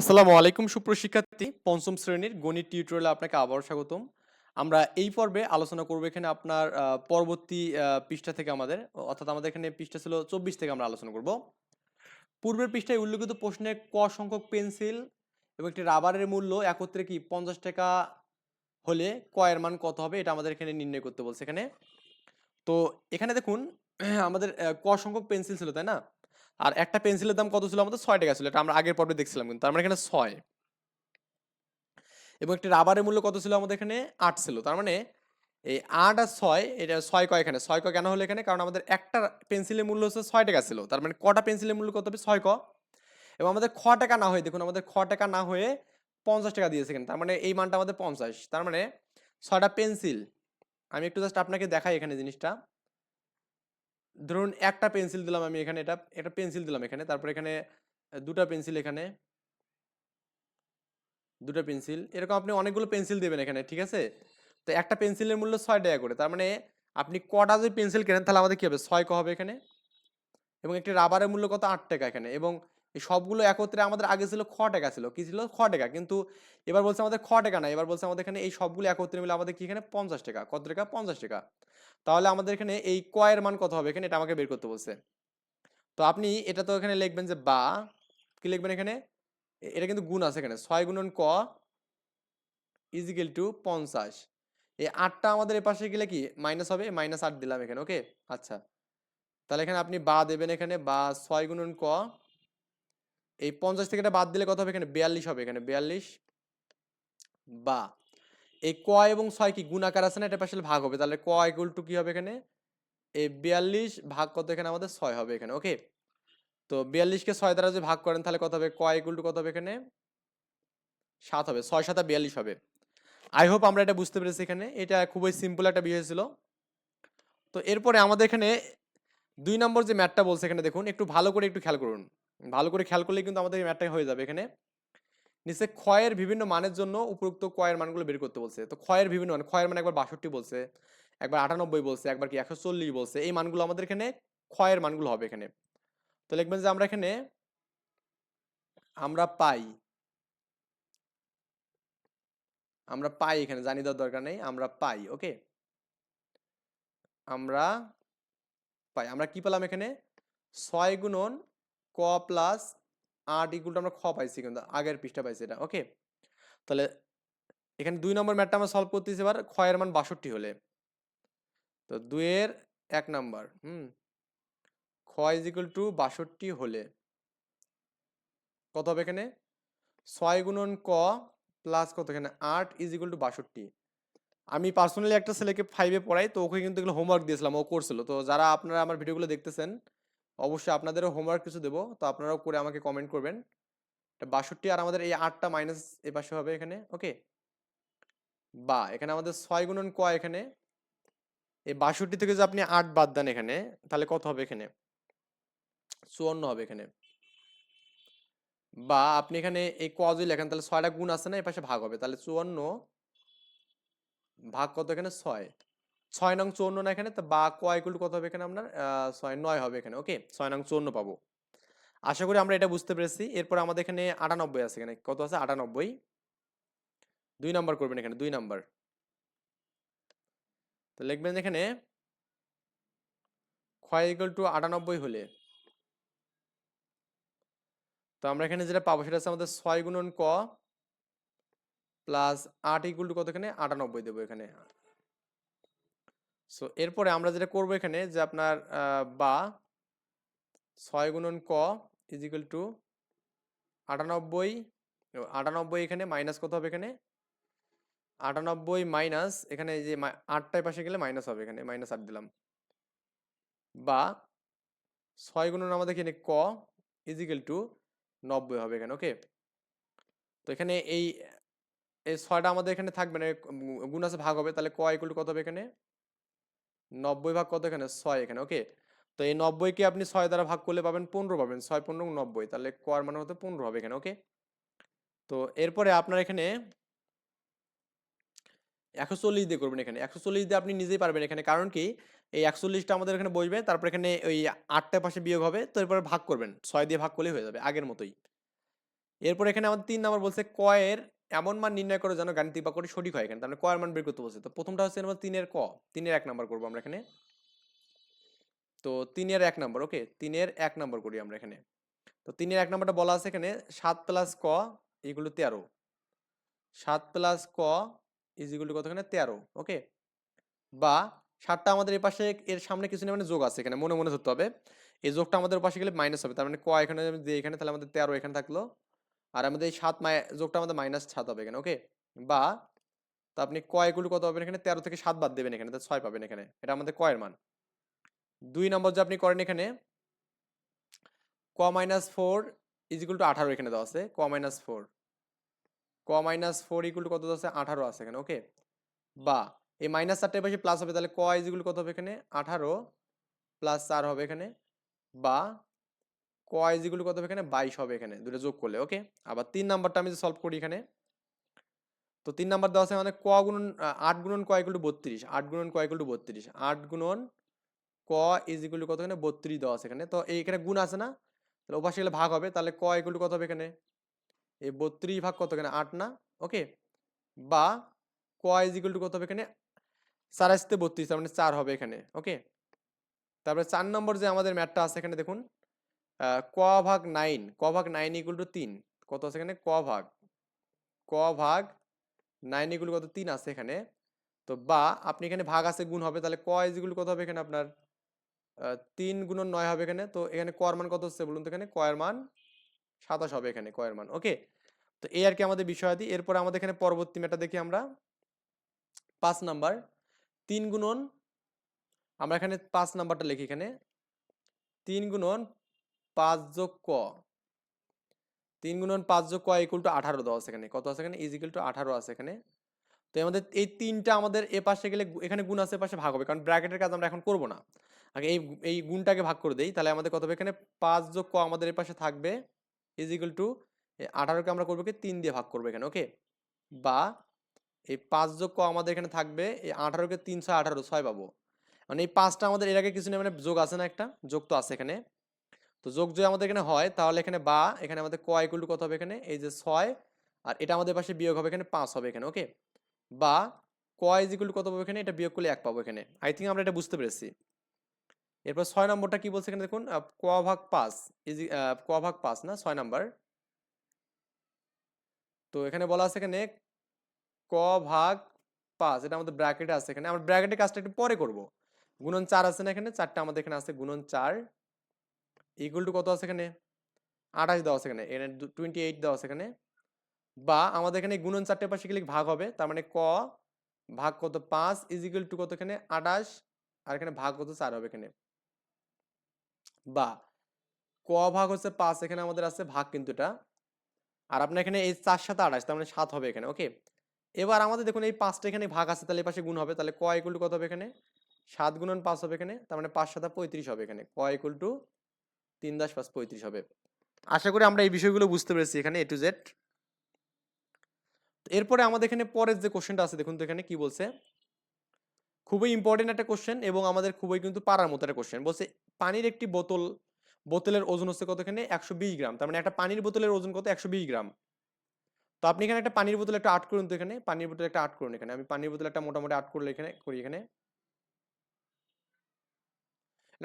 আসসালামু আলাইকুম, সুপ্রশিক্ষার্থী। পঞ্চম শ্রেণির গণিত টিউটোরিয়ালে আপনাকে আবারও স্বাগতম। আমরা এই পর্বে আলোচনা করব এখানে আপনার পরবর্তী পৃষ্ঠা থেকে আমাদের, অর্থাৎ আমাদের এখানে পৃষ্ঠা ছিল চব্বিশ থেকে আমরা আলোচনা করব। পূর্বের পৃষ্ঠায় উল্লেখিত প্রশ্নে ক সংখ্যক পেন্সিল এবং একটি রাবারের মূল্য একত্রে কি পঞ্চাশ টাকা হলে ক এর মান কত হবে, এটা আমাদের এখানে নির্ণয় করতে বলছে এখানে। তো এখানে দেখুন, আমাদের ক সংখ্যক পেন্সিল ছিল, তাই না? আর একটা পেন্সিলের দাম কত ছিল আমাদের? ছয় টাকা ছিল। এটা আমরা আগের পর্বে দেখছিলাম কিন্তু। তার মানে এখানে ছয়। এবং একটি রাবারের মূল্য কত ছিল আমাদের এখানে? আট ছিল। তার মানে এই আট আর ছয়, এটা ছয় কয় এখানে? ছয় ক কেন হলো এখানে? কারণ আমাদের একটা পেন্সিলের মূল্য হচ্ছে ছয় টাকা ছিল। তার মানে কটা পেন্সিলের মূল্য কত হবে? ছয় ক। এবং আমাদের খ টাকা না হয়ে, দেখুন আমাদের খ টাকা না হয়ে পঞ্চাশ টাকা দিয়েছে এখানে। তার মানে এই মানটা আমাদের পঞ্চাশ। তার মানে ছয়টা পেন্সিল। আমি একটু জাস্ট আপনাকে দেখাই এখানে জিনিসটা। ধরুন একটা পেন্সিল দিলাম আমি এখানে, এটা, একটা পেন্সিল দিলাম এখানে, তারপর এখানে দুটা পেন্সিল এখানে। দুটা পেন্সিল, এরকম আপনি অনেকগুলো পেন্সিল দেবেন এখানে, ঠিক আছে? তো একটা পেন্সিলের মূল্য ছয় টাকা করে, তার মানে আপনি কটা যদি পেন্সিল কেনেন তাহলে আমাদের কী হবে? ছয় ক হবে এখানে? এবং একটি রাবারের মূল্য কত? আট টাকা এখানে, এবং এই সবগুলো একত্রে আমাদের আগে ছিল খ টাকা ছিল। কি ছিল? খ টাকা। কিন্তু এবার বলছে আমাদের খ টাকা না, এবার বলছে আমাদের এখানে এই সবগুলো একত্রে মিলে আমাদের কি এখানে? পঞ্চাশ টাকা। কত টাকা? পঞ্চাশ টাকা। তাহলে আমাদের এখানে এই কয়ের মান কত হবে এখানে? এটা আমাকে বের করতে বলছে। তো আপনি এটা তো এখানে লিখবেন যে বা, কি লিখবেন এখানে? এটা কিন্তু গুণ আছে এখানে। ছয় গুণন ক ইজিক্যাল টু পঞ্চাশ। এই আটটা আমাদের এ পাশে গেলে কি? মাইনাস হবে? মাইনাস আট দিলাম এখানে, ওকে? আচ্ছা। তাহলে এখানে আপনি বা দেবেন এখানে, বা ছয় গুণন ক এই পঞ্চাশ থেকে এটা বাদ দিলে কত হবে এখানে? বিয়াল্লিশ হবে এখানে। বিয়াল্লিশ বা এই ক এবং ছয় কি গুণাকার আছে না? এটা পাশে ভাগ হবে। তাহলে ক ইকুয়াল টু কি হবে এখানে? এই বিয়াল্লিশ ভাগ কত এখানে? আমাদের ছয় হবে এখানে। ওকে তো বিয়াল্লিশকে ছয় দ্বারা যদি ভাগ করেন, তাহলে কত হবে? ক ইকুয়াল টু কত হবে এখানে? সাত হবে। ছয় সাতা বিয়াল্লিশ হবে। আই হোপ আমরা এটা বুঝতে পেরেছি এখানে। এটা খুবই সিম্পল একটা বিষয় ছিল। তো এরপরে আমাদের এখানে দুই নম্বর যে ম্যাটটা বলছে এখানে দেখুন। একটু ভালো করে একটু খেয়াল করুন। ভালো করে খেয়াল করলে কিন্তু আমাদের ম্যাটটা হয়ে যাবে। এখানে নিচে ক্ষয়ের বিভিন্ন মানের জন্য উপরোক্ত কয়ের মানগুলো বের করতে বলছে। তো ক্ষয়ের বিভিন্ন মান, ক্ষয়ের মান একবার বাষট্টি বলছে, একবার আটানব্বই বলছে, একবার কি একশো চল্লিশ বলছে, এই মানগুলো আমাদের এখানে ক্ষয়ের মানগুলো হবে এখানে। তো লিখবেন যে আমরা এখানে আমরা পাই। আমরা পাই এখানে জানি দেওয়ার দরকার নেই, আমরা পাই, ওকে? আমরা পাই। আমরা কি পেলাম এখানে? ছয় গুণন ক প্লাস আট ইকুয়াল আমরা খ পাইছি কিন্তু, আগের পৃষ্ঠা পাইছি এটা ওকে তাহলে এখানে দুই নম্বর ম্যাটটা আমরা সলভ করতেছি এবার ক্ষয়ের মান বাষট্টি হলে। তো দুইয়ের এক নাম্বার, হুম? ক্ষয় ইজ ইকুয়াল টু বাষট্টি হলে। কত হবে এখানে? ছয় গুণন ক প্লাস কত এখানে? আট ইজ ইকুয়াল টু বাষট্টি। আমি পার্সোনালি একটা ছেলেকে ফাইভে পড়াই, তো ওকে কিন্তু এগুলো হোমওয়ার্ক দিয়েছিলাম, ও করছিল। তো যারা আপনারা আমার ভিডিওগুলো দেখতেছেন অবশ্যই আপনাদেরও হোমওয়ার্ক কিছু দেবো। তো আপনারাও করে আমাকে কমেন্ট করবেন। বাষট্টি আর আমাদের এই আটটা মাইনাস এ পাশে হবে এখানে ওকে বা, এখানে আমাদের ছয় গুণন ক এখানে। এই বাষট্টি থেকে যদি আপনি আট বাদ দেন এখানে, তাহলে কত হবে এখানে? চুয়ান্ন হবে এখানে। বা, আপনি এখানে এই ক যদি লেখেন, তাহলে ছয়টা গুণ আছে না এই পাশে ভাগ হবে। তাহলে চুয়ান্ন ভাগ কত এখানে? ছয়। ছয় নং চুয়ান্ন না এখানে? তো বা ক ইকুয়াল টু কত হবে এখানে আপনার? ছয়, নয় হবে এখানে ওকে ছয় নং চুয়ান্ন পাবো। আশা করি আমরা এটা বুঝতে পেরেছি। এরপর আমাদের এখানে আটানব্বই আছে এখানে। কত আছে? আটানব্বই। দুই নাম্বার করবেন এখানে, দুই নাম্বার। তো লিখবেন এখানে ক্ষয় ইকুয়াল টু আটানব্বই হলে তো আমরা এখানে যেটা পাবো সেটা হচ্ছে আমাদের ছয় গুণন ক প্লাস আট ইকুয়াল টু কত এখানে? আটানব্বই দেবো এখানে। সো এরপরে আমরা যেটা করব এখানে যে আপনার বা ছয় গুণন ক ইজ ইকুয়াল টু আটানব্বই আটানব্বই এখানে মাইনাস কত হবে এখানে? আটানব্বই মাইনাস এখানে যে আটটায় পাশে গেলে মাইনাস হবে এখানে মাইনাস আট দিলাম। বা ছয় গুণন আমাদের এখানে ক ইজিক্যাল টু নব্বই হবে এখানে ওকে তো এখানে এই এই ছয়টা আমাদের এখানে থাকবে না গুণ আছে ভাগ হবে, তাহলে ক ইকুয়াল টু কত হবে এখানে? নব্বই ভাগ কত এখানে? ছয় এখানে ওকে তো এই নব্বইকে আপনি ছয় দ্বারা ভাগ করলে পাবেন পনেরো পাবেন, ছয় পনেরো নব্বই, তাহলে ক মানে হতে পনেরো হবে এখানে ওকে তো এরপরে আপনার এখানে একশো চল্লিশ দিয়ে করবেন এখানে একশো চল্লিশ দিয়ে আপনি নিজেই পারবেন এখানে, কারণ কি? এই একচল্লিশটা আমাদের এখানে বসবে, তারপর এখানে ওই আটটা পাশে বিয়োগ হবে, তো এরপরে ভাগ করবেন, ছয় দিয়ে ভাগ করলেই হয়ে যাবে আগের মতোই। এরপর এখানে আমাদের তিন নাম্বার বলছে কয়ের এমন মান নির্ণয় করো যেন গাণিতিক বাক্যটি সঠিক হয় এখানে। মানে কয়ের মান বের করতে বলছে। তো প্রথমটা হচ্ছে আমাদের তিনের ক। তিনের এক নাম্বার করব আমরা এখানে। তো তিনের এক নাম্বার, ওকে? তিনের এক নাম্বার করি আমরা এখানে। তো তিনের এক নাম্বারটা বলা আছে এখানে, সাত প্লাস ক এগুলো তেরো। সাত প্লাস ক ইজ ইগুলো কত এখানে? তেরো, ওকে? বা সাতটা আমাদের এই পাশে, এর সামনে কিছু নেই মানে যোগ আছে এখানে, মনে মনে ধরতে হবে। এই যোগটা আমাদের পাশে গেলে মাইনাস হবে। তার মানে ক এখানে দিই এখানে, তাহলে আমাদের তেরো এখানে থাকল। আর আমাদের এই সাত যোগটা আমাদের মাইনাস সাত হবে এখানে ওকে বা তো আপনি কয়গুলো কত হবে এখানে? তেরো থেকে সাত বাদ দেবেন এখানে, তো ছয় পাবেন এখানে, এটা আমাদের কয়ের মান। দুই নম্বর যে আপনি করেন এখানে, ক minus four is equal to আঠারো এখানে দেওয়া আছে, ক মাইনাস ফোর ক মাইনাস ফোর ইকুয়াল টু কত দেওয়া আছে? আঠারো আছে এখানে ওকে বা এই মাইনাস চারটে পাশে প্লাস হবে, তাহলে ক ইজ ইকুয়াল কত হবে এখানে? আঠারো প্লাস চার হবে এখানে, বা ক কত হবে এখানে? বাইশ হবে এখানে। দুটো যোগ করলে ওকে আবার তিন নাম্বারটা আমি সলভ করি এখানে, তো তিন নাম্বার দেওয়া আছে মানে ক গুণন আট গুণন ক ইকুয়াল টু বত্রিশ। আট গুণন ক ইকুয়াল টু বত্রিশ। আট গুণন ক ইজ ইকুয়াল কত এখানে? বত্রিশ দেওয়া আছে এখানে। তো এখানে গুণ আছে না? তাহলে ওপাশে গেলে ভাগ হবে। তাহলে ক ইকুয়াল টু কত হবে এখানে? এই বত্রিশ ভাগ কত এখানে? আট না? ওকে বা ক ইজ ইকুয়াল টু কত হবে এখানে? চার আসতে বত্রিশ, তার মানে চার হবে এখানে ওকে তারপরে চার নম্বর যে আমাদের ম্যাটটা আছে এখানে দেখুন। ক ভাগ নাইন, ক ভাগ নাইন ইকুয়াল টু তিন, কত আছে এখানে? ক ভাগ ক ভাগ নাইন ইকুয়াল কত? তিন আছে এখানে। তো বা আপনি এখানে ভাগ আছে গুণ হবে, তাহলে ক ইজ ইকুয়াল কত হবে এখানে আপনার? তিন গুণন নয় হবে এখানে। তো এখানে কর মান কত হচ্ছে বলুন তো এখানে? কয়ের মান সাতাশ হবে এখানে কয়ের মান ওকে তো এই আর কি আমাদের বিষয়াদি এরপর আমাদের এখানে পরবর্তী ম্যাটা দেখি আমরা। পাঁচ নাম্বার, তিন গুণন, আমরা এখানে পাঁচ নাম্বারটা লিখি এখানে। তিন গুণন পাঁচ যোগ ক, তিন গুণন পাঁচ যোগ ক ইকুয়াল টু আঠারো দেওয়া আছে এখানে। কত আছে এখানে? ইজ ইকুয়াল টু আঠারো আছে এখানে। তো আমাদের, এই তিনটা আমাদের এ পাশে গেলে এখানে গুণ আছে পাশে ভাগ হবে। কারণ ব্র্যাকেটের কাজ আমরা এখন করব না। আগে এই এই গুণটাকে ভাগ করে দেই। তাহলে আমাদের কত হবে এখানে? পাঁচ যোগ ক আমাদের এ পাশে থাকবে। ইজ ইকুয়াল টু আঠারোকে আমরা করব কি? তিন দিয়ে ভাগ করব এখানে ওকে বা এই পাঁচ যোগ ক আমাদের এখানে থাকবে, এই আঠারোকে তিন ছয় আঠারো, ছয় পাবো। মানে এই পাঁচটা আমাদের এর আগে কিছু নেই মানে যোগ আছে না একটা? যোগ তো আছে এখানে। তো যোগ যদি আমাদের এখানে হয়, তাহলে এখানে বা, এখানে আমাদের ক ইকুয়াল কত হবে এখানে? এই যে ছয়, আর এটা আমাদের পাশে বিয়োগ হবে এখানে পাঁচ হবে এখানে ওকে বা, ক ইজ ইকুয়াল কত পাবো এখানে? এটা বিয়োগ করলে এক পাবো এখানে। আই থিঙ্ক আমরা এটা বুঝতে পেরেছি। এরপর ছয় নম্বরটা কি বলছে এখানে দেখুন? ক ভাগ পাঁচ ইজ ক ভাগ পাঁচ না? ছয় নাম্বার। তো এখানে বলা আছে এখানে ক ভাগ পাঁচ, এটা আমাদের ব্র্যাকেটে আছে এখানে। আমরা ব্র্যাকেটের কাজটা একটু পরে করব। গুণন চার আছে না এখানে? চারটা আমাদের এখানে আছে, গুণন চার। ইকুয়াল টু কত আছে এখানে? আঠাশ দেওয়া আছে এখানে। এখানে টোয়েন্টি এইট দেওয়া আছে এখানে। বা আমাদের এখানে গুণন চারটে পাশে গেলে ভাগ হবে। তার মানে ক ভাগ কত? পাঁচ ইজ ইকুয়াল টু কত এখানে? আঠাশ। আর এখানে ভাগ কত? চার হবে এখানে। বা ক ভাগ হচ্ছে পাঁচ এখানে আমাদের আছে। ভাগ কিন্তু এটা। আর আপনার এখানে এই চার সাথে আঠাশ, তার মানে সাত হবে এখানে। ওকে? এবার আমাদের দেখুন এই পাঁচটা এখানে ভাগ আছে, তাহলে পাশে গুণ হবে। তাহলে ক ইকুয়াল টু কত হবে এখানে? সাত গুণন পাঁচ হবে এখানে। তার মানে পাঁচ সাথে পঁয়ত্রিশ হবে এখানে। ক ইকুয়াল টু তিন দাস পাঁচ পঁয়ত্রিশ হবে। আশা করি আমরা এই বিষয়গুলো বুঝতে পেরেছি এখানে এ টু জেড এরপরে আমাদের এখানে পরের যে কোশ্চেনটা আছে, দেখুন তো এখানে কি বলছে? খুবই ইম্পর্টেন্ট একটা কোশ্চেন এবং আমাদের খুবই কিন্তু পারার মতো একটা কোশ্চেন বলছে, পানির একটি বোতল, বোতলের ওজন হচ্ছে কত এখানে? একশো বিশ গ্রাম। তার মানে একটা পানির বোতলের ওজন কত? একশো বিশ গ্রাম। তো আপনি এখানে একটা পানির বোতল একটা আর্ট করুন তো এখানে। পানির বোতল একটা আর্ট করুন এখানে। আমি পানির বোতল একটা মোটামুটি আর্ট করলে এখানে, করি এখানে।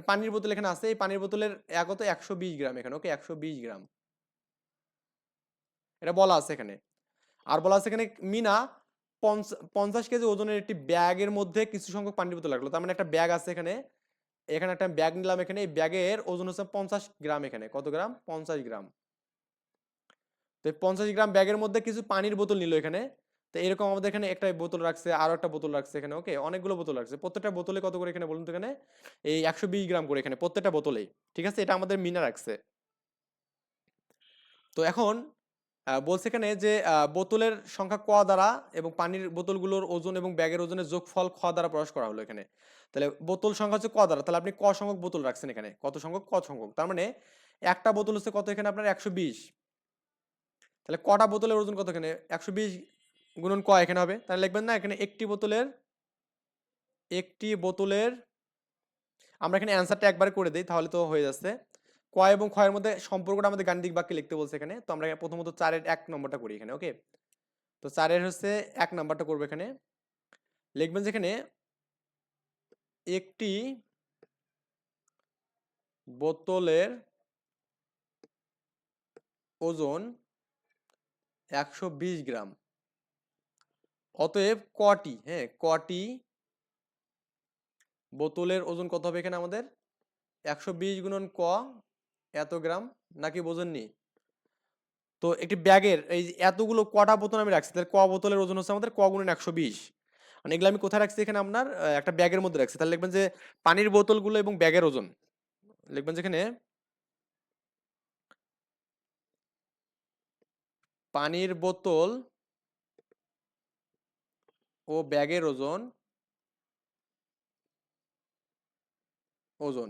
পানির বোতল এখানে আছে, এই পানির বোতলের এক কত একশো বিশ গ্রাম এখানে, ওকে? একশো বিশ গ্রাম। এটা বলা আছে এখানে। আর বলা আছে এখানে মিনা, পঞ্চ- পঞ্চাশ কেজি ওজনের একটি ব্যাগের মধ্যে কিছু সংখ্যক পানির বোতল লাগল তার মানে একটা ব্যাগ আছে এখানে এখানে একটা ব্যাগ নিলাম এখানে, এই ব্যাগের ওজন হচ্ছে পঞ্চাশ গ্রাম এখানে। কত গ্রাম? পঞ্চাশ গ্রাম। তো পঞ্চাশ গ্রাম ব্যাগের মধ্যে কিছু পানির বোতল নিল এখানে। তো এরকম আমাদের এখানে একটা বোতল রাখছে, আরও একটা বোতল রাখছে এখানে ওকে অনেকগুলো বোতল রাখছে। প্রত্যেকটা বোতলে কত করে এখানে বলুন তো এখানে? এই একশো বিশ গ্রাম করে এখানে, প্রত্যেকটা বোতলেই, ঠিক আছে? এটা আমাদের মিনা রাখছে। তো এখন বলছে এখানে যে বোতলের সংখ্যা ক দ্বারা এবং পানির বোতলগুলোর ওজন এবং ব্যাগের ওজনের যোগফল খ দ্বারা প্রকাশ করা হলো এখানে। তাহলে বোতল সংখ্যা হচ্ছে ক দ্বারা, তাহলে আপনি ক সংখ্যক বোতল রাখছেন এখানে, কত সংখ্যক? ক সংখ্যক। তার মানে একটা বোতল হচ্ছে কত এখানে আপনার? একশো বিশ। তাহলে কটা বোতলের ওজন কত এখানে? একশো বিশ গুণন ক এখানে হবে। তাহলে লিখবেন না, এখানে একটি বোতলের একটি বোতলের, আমরা এখানে অ্যান্সারটা একবার করে দিই, তাহলে তো হয়ে যাচ্ছে। কয় এবং ক্ষয়ের মধ্যে সম্পর্কটা আমাদের গাণিতিক বাক্যে লিখতে বলছে এখানে, তো আমরা প্রথমত চারের এক নম্বরটা করি এখানে ওকে তো চারের হচ্ছে এক নাম্বারটা করব এখানে। লিখবেন যেখানে একটি বোতলের ওজন একশো বিশ গ্রাম। অতএব কটি হ্যাঁ কটি বোতলের ওজন কত হবে এখানে আমাদের? একশো বিশ গুণন ক এত গ্রাম, নাকি বোঝেননি? তো একটি ব্যাগের এই এতগুলো কটা বোতল আমি রাখছি, তাহলে ক বোতলের ওজন হচ্ছে আমাদের ক গুণন একশো বিশ। মানে এগুলো আমি কোথায় রাখছি এখানে আপনার? একটা ব্যাগের মধ্যে রাখছি। তাহলে লিখবেন যে পানির বোতলগুলো এবং ব্যাগের ওজন। লিখবেন যেখানে পানির বোতল ও ব্যাগের ওজন ওজন।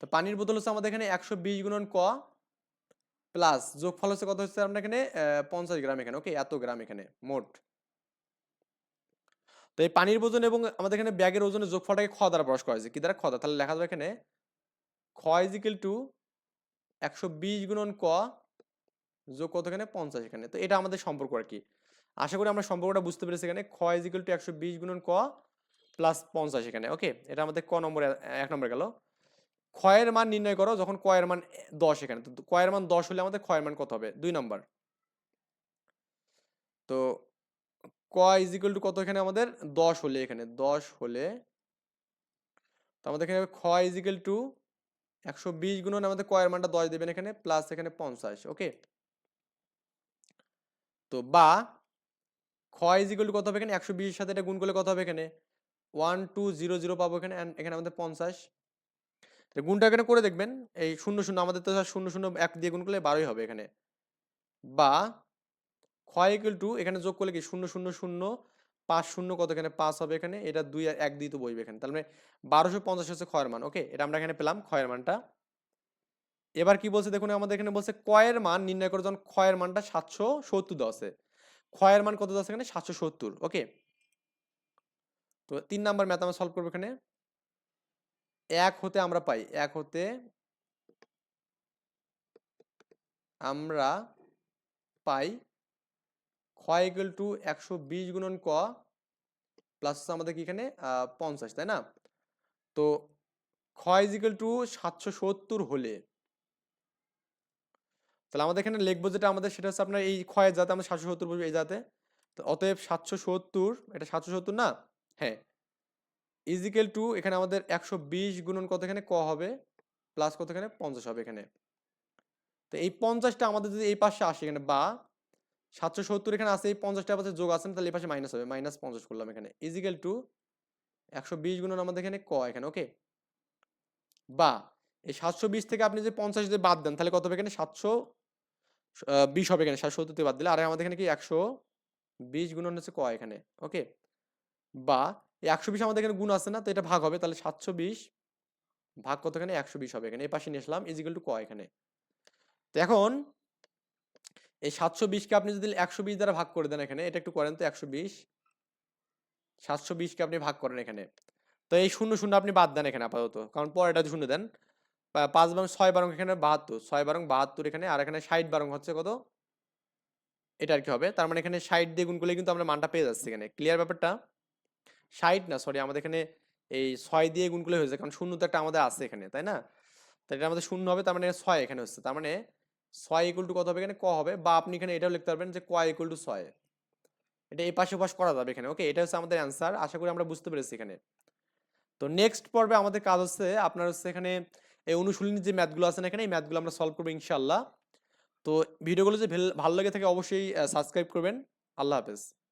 তো পানির বোতল হচ্ছে আমাদের এখানে একশো বিশ গুণন ক প্লাস যোগফল হচ্ছে কত হচ্ছে আমরা এখানে পঞ্চাশ গ্রাম এখানে ওকে এত গ্রাম এখানে, মোট। তো এই পানির ওজন এবং আমাদের এখানে ব্যাগের ওজনের যোগফলটাকে খ দ্বারা প্রকাশ করা হয়েছে। কি দ্বারা? খ দ্বারা। তাহলে লেখা যাবে এখানে, খ ইজিক্যাল টু একশো বিশ গুণন ক যোগ কত এখানে? পঞ্চাশ এখানে। তো এটা আমাদের সম্পর্ক আর কি। আশা করি আমরা সম্পর্কটা বুঝতে পেরেছি এখানে। খ ইজিক্যাল টু একশো বিশ গুণন ক প্লাস পঞ্চাশ এখানে ওকে এটা আমাদের ক নম্বরে, এক নম্বরে গেল। ক্ষয়ের মান নির্ণয় করো, যখন কয়ের মান দশ এখানে, তো কয়ের মান দশ হলে আমাদের ক্ষয়ের মান কত হবে? দুই নম্বর। তো ক ইজ ইকুয়াল টু কত এখানে আমাদের? দশ হলে এখানে, দশ হলে তো আমাদের এখানে খ ইজ ইকুয়াল টু একশো বিশ গুণন আমাদের কয়ের মানটা দশ দেবেন এখানে প্লাস এখানে পঞ্চাশ ওকে তো বা খ ইজ কত হবে এখানে? একশো বিশের সাথে এটা গুণ করলে কত হবে এখানে? ওয়ান টু জিরো জিরো পাবো এখানে অ্যান্ড এখানে আমাদের পঞ্চাশ। গুণটা এখানে করে দেখবেন, এই শূন্য শূন্য, আমাদের তো শূন্য শূন্য এক দিয়ে গুণ করলে বারোই হবে এখানে। বা ক্ষয় ইকুয়াল টু এখানে যোগ করলে কি? শূন্য শূন্য শূন্য, পাঁচ শূন্য কত এখানে? পাঁচ হবে এখানে, এটা দুই আর এক দিয়ে তো বইবে এখানে। তাহলে মানে বারোশো পঞ্চাশ হচ্ছে ক্ষয়ের মান ওকে এটা আমরা এখানে পেলাম ক্ষয়ের মানটা। এবার কি বলছে? দেখুন আমাদের এখানে বলছে কয়ের মান নির্ণয় করে, যখন ক্ষয়ের মানটা সাতশো সত্তর আছে। ক্ষয়ের মান কত আছে এখানে? সাতশো সত্তর, ওকে? তো তিন নাম্বার ম্যাথ আমরা সলভ করব এখানে। এক হতে আমরা পাই, এক হতে আমরা পাই ক্ষয় ইকুয়াল টু একশো বিশ গুণন ক প্লাস আমাদের কি এখানে? পঞ্চাশ, তাই না? তো ক্ষয় ইকুয়াল টু সাতশো সত্তর হলে তাহলে আমাদের এখানে লিখব যেটা আমাদের সেটা হচ্ছে আপনার এই ক্ষয়ের যাতে আমরা সাতশো সত্তর বসবো এই যাতে তো অতএব সাতশো সত্তর, এটা সাতশো সত্তর না? হ্যাঁ। ইজিক্যাল টু এখানে আমাদের একশো বিশ গুণন কত এখানে? ক হবে প্লাস কত এখানে? পঞ্চাশ হবে এখানে। তো এই পঞ্চাশটা আমাদের যদি এই পাশে আসে এখানে বা, সাতশো সত্তর এখানে আসে এই পঞ্চাশটা পাশে যোগ আছে না তাহলে এই পাশে মাইনাস হবে মাইনাস পঞ্চাশ করলাম এখানে। ইজিক্যাল টু একশো বিশ গুণন আমাদের এখানে ক এখানে ওকে বা, এই সাতশো বিশ থেকে আপনি যে পঞ্চাশ যদি বাদ দেন, তাহলে কত হবে এখানে? সাতশো বিশ হবে এখানে, সাতশো সত্তর থেকে বাদ দিলে। আর আমাদের এখানে কি একশো বিশ গুণন হচ্ছে ক এখানে? ওকে? বা একশো বিশ আমাদের এখানে গুণ আছে না, তো এটা ভাগ হবে। তাহলে সাতশো বিশ ভাগ কত এখানে? একশো বিশ হবে এখানে। এই পাশে নিয়ে আসলাম ইজিক্যাল টু ক এখানে। তো এখন এই সাতশো বিশকে আপনি যদি একশো বিশ দ্বারা ভাগ করে দেন এখানে, এটা একটু করেন তো, একশো বিশ। সাতশো বিশকে আপনি ভাগ করেন এখানে। তো এই শূন্য শূন্য আপনি বাদ দেন এখানে আপাতত। কারণ পরেটা শূন্য দেন। পাঁচ বারং ছয় বারং এখানে বাহাত্তর, ছয় বারং বাহাত্তর এখানে, আর এখানে ষাট বারং হচ্ছে কত? এটা আর কি হবে। তার মানে এখানে ষাট দিয়ে গুণ করলে কিন্তু আমরা মানটা পেয়ে যাচ্ছি এখানে। ক্লিয়ার ব্যাপারটা? ষাট না সরি আমাদের এখানে এই ছয় দিয়ে গুণ করলে হয়েছে কারণ শূন্য তো একটা আমাদের আছে এখানে, তাই না? তো এটা আমাদের শূন্য হবে, তার মানে ছয় এখানে হচ্ছে। তার মানে ছয় ইকুয়াল টু কত হবে এখানে? ক হবে। বা আপনি এখানে এটাও লিখতে পারবেন যে ক ইকুয়াল টু ছয়। এটা এই পাশে পাশ করা যাবে এখানে ওকে এটা হচ্ছে আমাদের অ্যান্সার আশা করি আমরা বুঝতে পেরেছি এখানে। তো নেক্সট পর্বে আমাদের কাজ হচ্ছে, আপনার হচ্ছে এখানে এই অনুশীলনী যে ম্যাথগুলো আছে না এখানে, এই ম্যাথগুলো আমরা সলভ করব ইনশাল্লাহ তো ভিডিওগুলো যে ভেল- ভালো লাগে থাকে অবশ্যই সাবস্ক্রাইব করবেন। আল্লাহ হাফেজ।